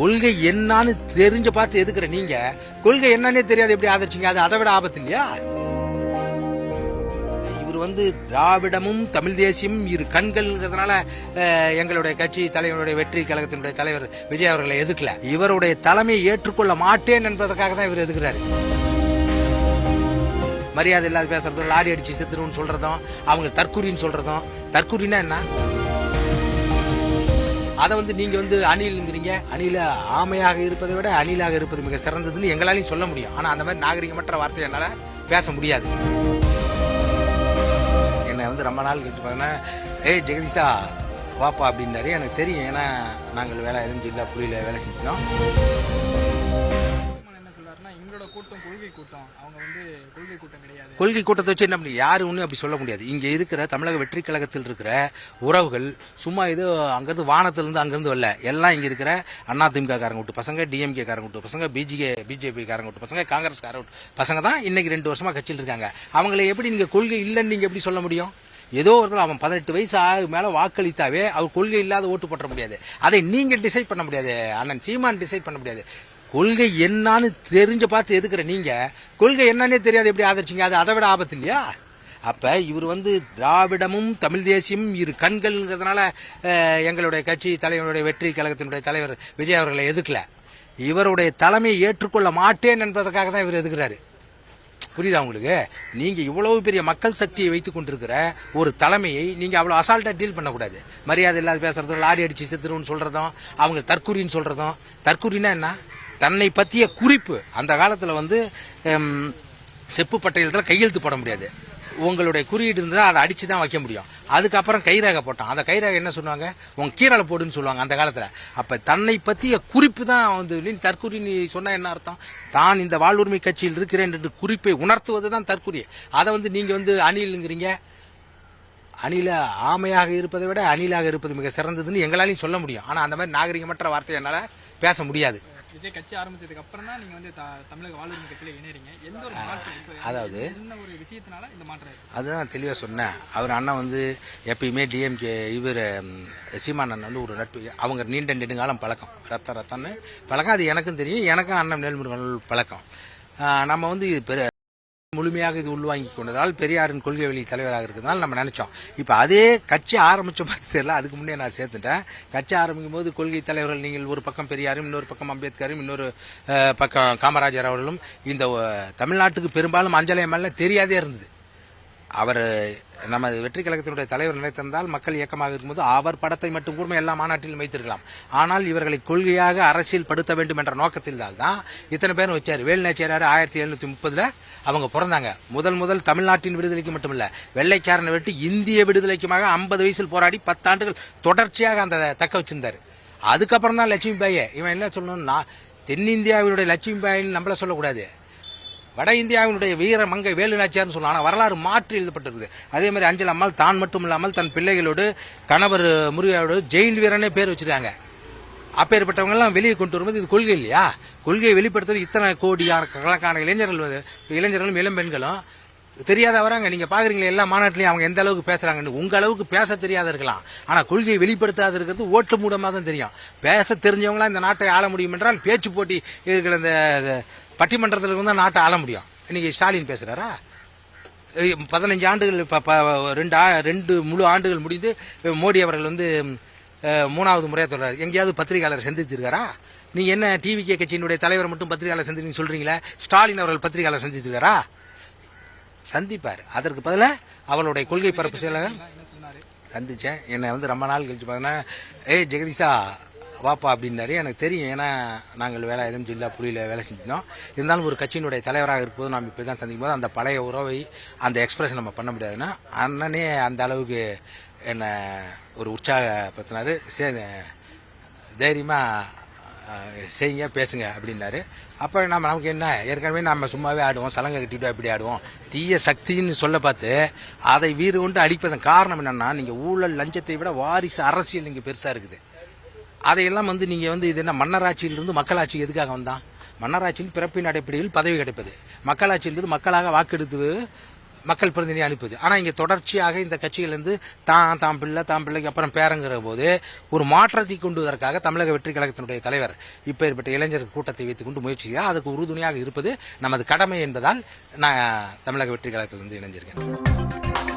கொள்கை என்னன்னு தெரிஞ்சு பார்த்து எதுக்குற நீங்க? கொள்கை என்னன்னே தெரியாது எப்படி ஆதரிச்சீங்க? அது அதை விட ஆபத்து இல்லையா? இவர் வந்து திராவிடமும் தமிழ் தேசியமும் இரு கண்கள்ங்கிறதுனால எங்களுடைய கட்சி தலைவருடைய வெற்றி கழகத்தினுடைய தலைவர் விஜய் அவர்களை எதுக்கல? இவருடைய தலைமையை ஏற்றுக்கொள்ள மாட்டேன் என்பதற்காக தான் இவர் எதுக்குறாரு? மரியாதை இல்லாத பேசுறதும் லாரி அடிச்சு செத்துருன்னு சொல்றதும் அவங்க தற்கூரின்னு சொல்றதும் தற்குறின்னா என்ன? அதை வந்து நீங்க வந்து அணிலுங்கிறீங்க. அணில ஆமையாக இருப்பதை விட அணிலாக இருப்பது மிக சிறந்ததுன்னு எங்களாலையும் சொல்ல முடியும். ஆனா அந்த மாதிரி நாகரிகமற்ற வார்த்தை என்னால பேச முடியாது. என்னை வந்து ரொம்ப நாள் கேட்டு பார்த்தீங்கன்னா ஏய் ஜெகதீஷா வாப்பா அப்படின்னாரு. எனக்கு தெரியும். ஏன்னா நாங்கள் வேலை எதுவும் ஜில்லா புரியல வேலை செஞ்சோம். கூட்டம் கொள்கை கூட்டம். அவங்க வந்து கொள்கை கூட்டம் கிடையாது. கொள்கை கூட்டத்தை வச்சு என்ன பண்ணி யாரு ஒன்றும் அப்படி சொல்ல முடியாது. இங்க இருக்கிற தமிழக வெற்றி கழகத்தில் இருக்கிற உறவுகள் சும்மா இது அங்கிருந்து வானத்திலிருந்து அங்கிருந்து வரல. எல்லாம் இங்க இருக்கிற அண்ணா திமுக காரங்க விட்டு பசங்க டிஎம்கே காரங்க விட்டு பசங்க பிஜிகே பிஜேபி காரங்க விட்டு பசங்க காங்கிரஸ் காரங்க விட்டு பசங்க தான் இன்னைக்கு ரெண்டு வருஷமா கட்சியில் இருக்காங்க. அவங்களை எப்படி நீங்க கொள்கை இல்லைன்னு நீங்க எப்படி சொல்ல முடியும்? ஏதோ ஒருத்தர் அவன் பதினெட்டு வயசு ஆகு மேல வாக்களித்தாவே அவர் கொள்கை இல்லாத ஓட்டு போட்ட முடியாது. அதை நீங்க டிசைட் பண்ண முடியாது அண்ணன். சீமான் டிசைட் பண்ண முடியாது. கொள்கை என்னான்னு தெரிஞ்சு பார்த்து எதுக்குற நீங்க? கொள்கை என்னன்னே தெரியாது எப்படி ஆதரிச்சீங்க? அது அதை விட ஆபத்து இல்லையா? அப்ப இவர் வந்து திராவிடமும் தமிழ் தேசியமும் இரு கண்கள்ங்கிறதுனால எங்களுடைய கட்சி தலைவருடைய வெற்றி கழகத்தினுடைய தலைவர் விஜய் அவர்களை எதுக்கல? இவருடைய தலைமையை ஏற்றுக்கொள்ள மாட்டேன் என்பதற்காக தான் இவர் எதுக்குறாரு? புரியுதா உங்களுக்கு? நீங்க இவ்வளவு பெரிய மக்கள் சக்தியை வைத்துக் கொண்டிருக்கிற ஒரு தலைமையை நீங்க அவ்வளவு அசால்ட்டா டீல் பண்ணக்கூடாது. மரியாதை இல்லாத பேசுறதும் லாரி அடிச்சு செத்துருன்னு சொல்றதும் அவங்க தற்குறின்னு சொல்றதும். தற்குறின்னா என்ன? தன்னை பற்றிய குறிப்பு. அந்த காலத்தில் வந்து செப்பு பட்டையத்தில் கையெழுத்து போட முடியாது. உங்களுடைய குறியீடு இருந்தால் அதை அடித்து தான் வைக்க முடியும். அதுக்கப்புறம் கைரேகை போட்டான். அந்த கைரேகை என்ன சொல்லுவாங்க? உங்கள் கீரலை போடுன்னு சொல்லுவாங்க அந்த காலத்தில். அப்போ தன்னை பற்றிய குறிப்பு தான் வந்து இல்லைன்னு தற்குறி நீ சொன்னால் என்ன அர்த்தம்? தான் இந்த வாழ்வுரிமை கட்சியில் இருக்கிறேன் என்று குறிப்பை உணர்த்துவது தான் தற்குறி அதை வந்து நீங்கள் வந்து அணிலுங்கிறீங்க. அணில ஆமையாக இருப்பதை விட அணிலாக இருப்பது மிக சிறந்ததுன்னு எங்களாலையும் சொல்ல முடியும். ஆனால் அந்த மாதிரி நாகரிகமற்ற வார்த்தை என்னால் பேச முடியாது. விஜய் கட்சி ஆரம்பிச்சதுக்கு அப்புறம் தான் நீங்க வந்து தமிழக வாழ்வுரிமை கட்சியில இணையறீங்க. எந்த ஒரு மாற்றம் அதாவது என்ன ஒரு விஷயத்தினால இந்த மாற்றம் அதுதான் தெளிவாக சொன்னேன். அவர் அண்ணன் வந்து எப்பயுமே டிஎம்கே இவர் சீமான் அண்ணன் வந்து ஒரு நட்பு. அவங்க நீண்ட நெடுங்காலம் பழக்கம். ரத்த ரத்தம்னு பழக்கம். அது எனக்கும் தெரியும். எனக்கும் அண்ணன் நேல்முருகன் பழக்கம். நம்ம வந்து பெரு முழுமையாக இது உள்வாங்கி கொண்டதால் பெரியாரின் கொள்கை வழி தலைவராக இருக்கிறதுனால நம்ம நினைச்சோம். இப்போ அதே கட்சி ஆரம்பிச்ச மாதிரி தெரியல. அதுக்கு முன்னே நான் சேர்த்துட்டேன். கட்சி ஆரம்பிக்கும் போது கொள்கை தலைவர்கள் நீங்கள் ஒரு பக்கம் பெரியாரும் இன்னொரு பக்கம் அம்பேத்கரும் இன்னொரு பக்கம் காமராஜர் அவர்களும் இந்த தமிழ்நாட்டுக்கு பெரும்பாலும் அஞ்சலை மேல தெரியாதே இருந்தது. அவர் நமது வெற்றி கழகத்தினுடைய தலைவர் நினைத்திருந்தால் மக்கள் இயக்கமாக இருக்கும்போது அவர் படத்தை மட்டும் கூட எல்லா மாநாட்டிலும் வைத்திருக்கலாம். ஆனால் இவர்களை கொள்கையாக அரசியல் படுத்த வேண்டும் என்ற நோக்கத்தில் தான் இத்தனை பேரும் வச்சார். வேலுநாச்சியார் ஆயிரத்தி எழுநூத்தி முப்பதுல அவங்க பிறந்தாங்க. முதல் முதல் தமிழ்நாட்டின் விடுதலைக்கு மட்டுமல்ல வெள்ளைக்காரனை விட்டு இந்திய விடுதலைக்குமாக ஐம்பது வயசில் போராடி பத்தாண்டுகள் தொடர்ச்சியாக அந்த தக்க வச்சிருந்தார். அதுக்கப்புறம் தான் லட்சுமி பாயை இவன் என்ன சொல்லணும்னா தென்னிந்தியாவினுடைய லட்சுமி பாயின்னு நம்மள சொல்லக்கூடாது. வட இந்தியாவினுடைய வீர மங்கை வேலுநாச்சியார்னு சொல்லலாம். ஆனால் வரலாறு மாற்றி எழுதப்பட்டிருக்குது. அதே மாதிரி அஞ்சல் அம்மாள் தான் மட்டும் இல்லாமல் தன் பிள்ளைகளோடு கணவர் முருகையோடு ஜெயில் வீரனே பேர் வச்சிருக்காங்க. அப்பேற்பட்டவங்க எல்லாம் வெளியே கொண்டு வரும்போது இது கொள்கை இல்லையா? கொள்கையை வெளிப்படுத்துறது இத்தனை கோடியான கணக்கான இளைஞர்கள் இளைஞர்களும் இளம் பெண்களும் தெரியாத வராங்க? நீங்க பாக்குறீங்களா எல்லா மாநாட்டிலையும் அவங்க எந்த அளவுக்கு பேசுறாங்கன்னு. உங்க அளவுக்கு பேச தெரியாத இருக்கலாம். ஆனா கொள்கையை வெளிப்படுத்தாத இருக்கிறது ஓட்டு மூடமா தான் தெரியும். பேச தெரிஞ்சவங்களா இந்த நாட்டை ஆள முடியும் என்றால் பேச்சு போட்டி இருக்கிற இந்த பட்டிமன்றத்தில் இருந்தால் நாட்டை ஆள முடியும். இன்னைக்கு ஸ்டாலின் பேசுகிறாரா பதினஞ்சு ஆண்டுகள் இப்போ ரெண்டு ஆ- ரெண்டு முழு ஆண்டுகள் முடிந்து மோடி அவர்கள் வந்து மூணாவது முறையாக சொல்கிறார் எங்கேயாவது பத்திரிகையாளர் சந்திச்சிருக்காரா? நீங்கள் என்ன டிவிகே கட்சியினுடைய தலைவர் மட்டும் பத்திரிகையாளர் சந்தின்னு சொல்கிறீங்களா ஸ்டாலின் அவர்கள் பத்திரிகையாளர் சந்திச்சிருக்காரா? சந்திப்பார். அதற்கு பதிலாக அவளுடைய கொள்கை பரப்பு செயலாளர் சந்தித்தேன் என்னை வந்து ரொம்ப நாள் கழிச்சு பார்த்தீங்கன்னா ஏய் ஜெகதீஷா வாப்பா அப்படின்னாரு. எனக்கு தெரியும். ஏன்னா நாங்கள் வேலை எதுவும் ஜில்லா புலியில் வேலை செஞ்சிருந்தோம். இருந்தாலும் ஒரு கட்சியினுடைய தலைவராக இருப்போது நாம் இப்போ தான் சந்திக்கும் போது அந்த பழைய உறவை அந்த எக்ஸ்பிரஸ் நம்ம பண்ண முடியாதுன்னா அண்ணனே அந்த அளவுக்கு என்னை ஒரு உற்சாகப்படுத்தினாரு. சே தைரியமாக செய்யுங்க பேசுங்க அப்படின்னாரு. அப்போ நம்ம நமக்கு என்ன ஏற்கனவே நம்ம சும்மாவே ஆடுவோம் சலங்கை கட்டிட்டு அப்படி ஆடுவோம். தீய சக்தின்னு சொல்ல பார்த்து அதை வீறு கொண்டு அழிப்பதன் காரணம் என்னன்னா நீங்கள் ஊழல் லஞ்சத்தை விட வாரிசு அரசியல் இங்கே பெருசாக இருக்குது. அதையெல்லாம் வந்து நீங்க வந்து இது என்ன மன்னராட்சியிலிருந்து மக்களாட்சி எதுக்காக வந்தான் மன்னராட்சியில் பிறப்பின் அடிப்படையில் பதவி கிடைப்பது. மக்களாட்சியிலிருந்து மக்களாக வாக்கெடுத்து மக்கள் பிரதிநிதி அனுப்புது. ஆனா இங்க தொடர்ச்சியாக இந்த கட்சியிலிருந்து தான் தாம் பிள்ளை தாம் பிள்ளைக்கு அப்புறம் பேரங்கிற போது ஒரு மாற்றத்தை கொண்டு வருவதற்காக தமிழக வெற்றி கழகத்தினுடைய தலைவர் இப்பேற்பட்ட இளைஞர் கூட்டத்தை வைத்துக் கொண்டு முயற்சி செய்தார் அதுக்கு உறுதுணையாக இருப்பது நமது கடமை என்பதால் நான் தமிழக வெற்றி கழகத்திலிருந்து இணைஞ்சிருக்கேன்.